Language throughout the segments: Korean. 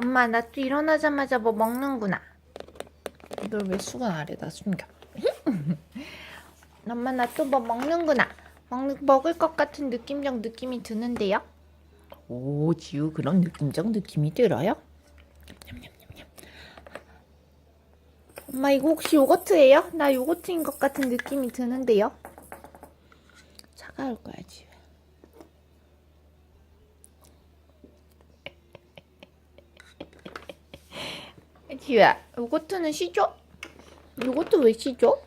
엄마 나 또 일어나자마자 뭐 먹는구나. 이걸 왜 수건 아래다 숨겨? 엄마 나 또 뭐 먹는구나. 먹, 먹을 것 같은 느낌적 느낌이 드는데요? 오 지우 그런 느낌적 느낌이 들어요? 냠냠냠냠. 엄마 이거 혹시 요거트예요? 나 요거트인 것 같은 느낌이 드는데요? 차가울 거야 지우. 지우야, 요거트는 시죠? 요거트 왜 시죠?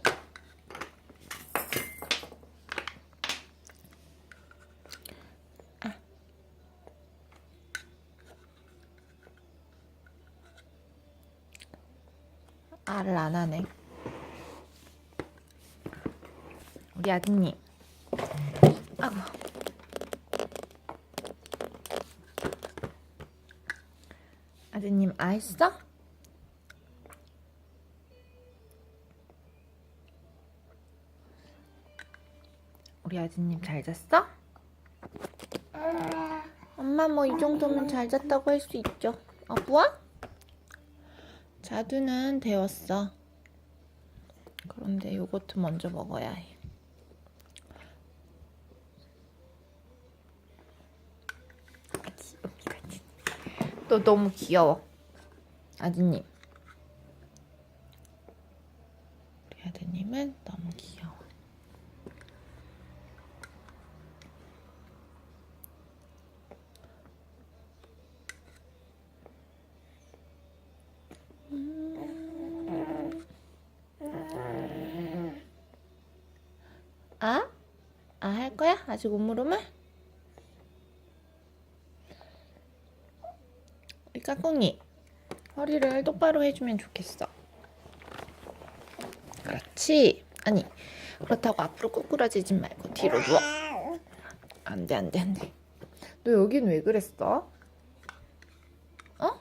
알을 안 하네. 우리 아드님. 아고. 아드님 아 했어? 아드님 잘 잤어? 엄마 뭐 이 정도면 잘 잤다고 할 수 있죠. 아 뭐야? 자두는 데웠어. 그런데 요거트 먼저 먹어야 해. 여기 같이. 너 너무 귀여워. 아드님. 우리 아드님은 너무 귀여워. 아? 아, 할 거야? 아직 옷무릎을? 우리 까꿍이 허리를 똑바로 해주면 좋겠어. 그렇지. 아니, 그렇다고 앞으로 꾸꾸라지지 말고 뒤로 누워. 안 돼, 안 돼, 안 돼. 너 여긴 왜 그랬어? 어?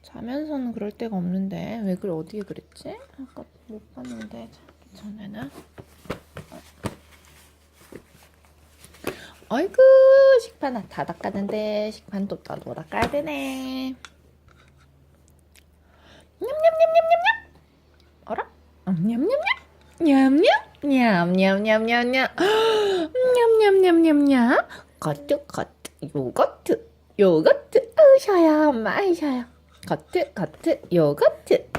자면서는 그럴 데가 없는데 왜 그래 어디에 그랬지? 아까 못 봤는데 자기 전에는 아이고 식판 다 닦았는데 식판 또 따로 닦아야 되네. 냠냠냠냠냠냠. 어라? 냠냠냠? 냠냠? 냠냠냠냠냠. 냠냠냠냠냠. 거트 거트 요거트 요거트. 으셔요 엄마 으셔요 거트 거트 요거트.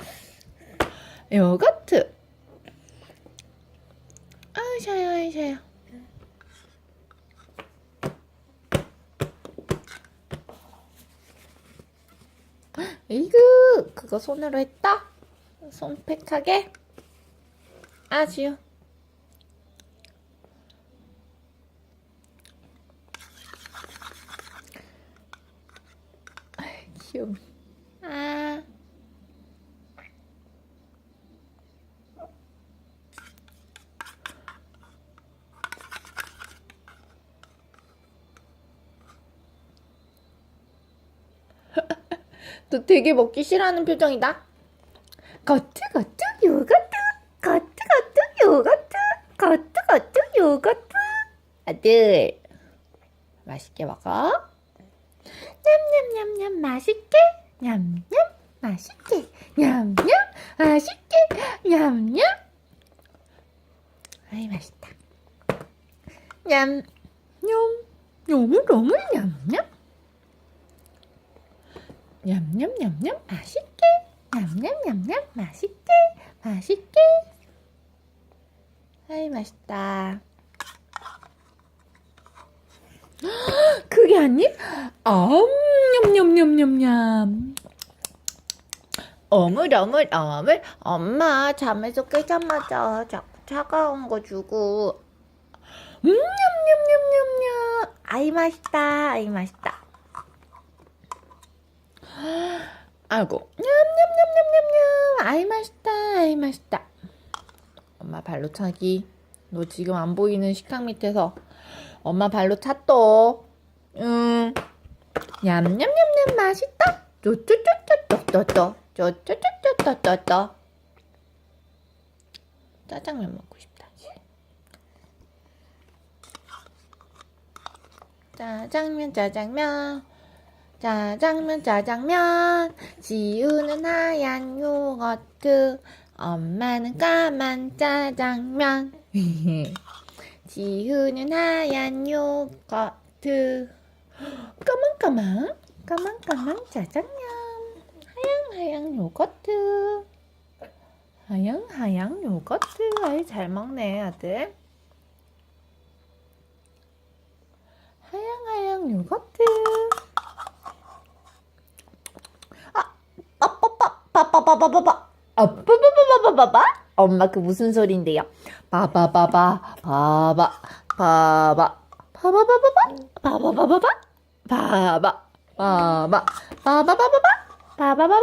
요거트. 으셔요 으셔요 이그 그거 손으로 했다? 손팩하게? 아지요 귀여워 아 너 되게 먹기 싫어하는 표정이다. 거트 거트 요거트 거트 거트 요거트 거트 거트 요거트 아들 맛있게 먹어. 냠냠냠냠 맛있게 냠냠 맛있게 냠냠 맛있게 냠냠 아이 맛있다. 냠 냠, 너무 너무 냠냠. 냠냠냠냠 맛있게. 냠냠냠냠 맛있게. 맛있게. 아이 맛있다. 그게 아니? 아 냠냠냠냠냠. 어물 어물 어물. 엄마 잠에서 깨자마자 자꾸 차가운 거 주고. 음 냠냠냠냠냠. 아이 맛있다. 아이 맛있다 아이고. 냠냠냠냠냠냠. 아이 맛있다 아이 맛있다. 엄마 발로 차기. 너 지금 안 보이는 식탁 밑에서. 엄마 발로 찼또 응. 냠냠냠냠 맛있다. 쪼쪼쪼쪼쪼쪼쪼. 쪼쪼쪼쪼쪼쪼. 짜장면 먹고 싶다. 짜장면 짜장면 짜장면 짜장면. 지우는 하얀 요거트. 엄마는 까만 짜장면. 지우는 하얀 요거트. 까만까만. 까만까만 짜장면. 하양하양 요거트. 하양하양 요거트. 아이 잘 먹네 아들. 하양하양 요거트 빠빠빠빠빠빠 아 빠빠빠빠빠빠 엄마 그 무슨 소리인데요? 빠바바바 바바 바바 바바바바바 바바바바바 바바 바바 바바바바바 바바바바바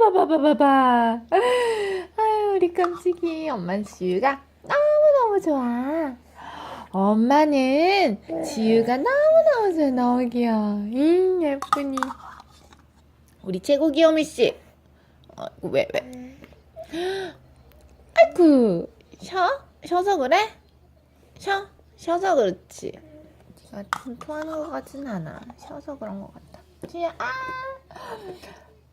바바바바바바바 아유 우리 깜찍이 엄마 지유가 너무너무 좋아 엄마는 지유가 너무너무 잘 나오기야 음 예쁘니 우리 최고 귀요미 씨. 어, 왜 왜? 아이쿠 쉬어? 쉬어서 그래? 쉬어? 쉬어서 그렇지. 네가 통통하는 것 같진 않아. 쉬어서 그런 것 같아. 지우야 아!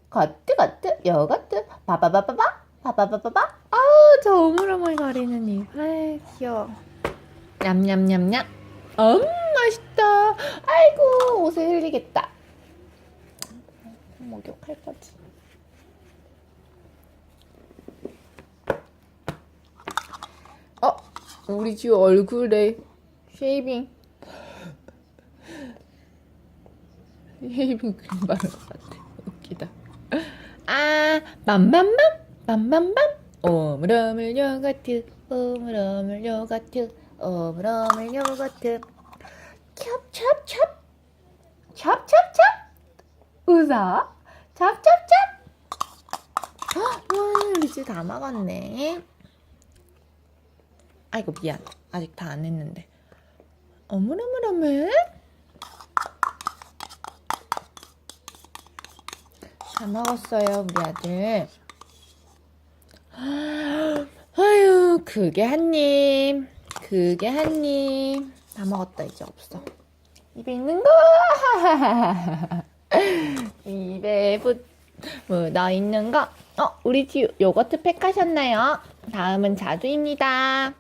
거트 거트 요거트 바바바바바 바바바바바. 아우 저 오물오물 거리는 입 아이 귀여워. 냠냠냠냠. 음 맛있다. 아이고 옷에 흘리겠다 할 거지 어 우리 지우 얼굴에 쉐이빙. 쉐이빙 크림 바른 것 같아. 웃기다. 아 맘맘맘 맘맘맘 오물오물 요거트 오물오물 요거트 오물오물 요거트. 찹찹찹 찹찹찹 웃어 찹찹찹. 와 지우 다 먹었네. 아이고 미안. 아직 다 안 했는데. 어물어물어물. 다 먹었어요 우리 아들. 아유 그게 한 입 그게 한 입. 다 먹었다 이제 없어. 입에 있는 거 입에 붙 묻어 있는 거 어, 우리 지우 요거트 팩 하셨나요? 다음은 자두입니다.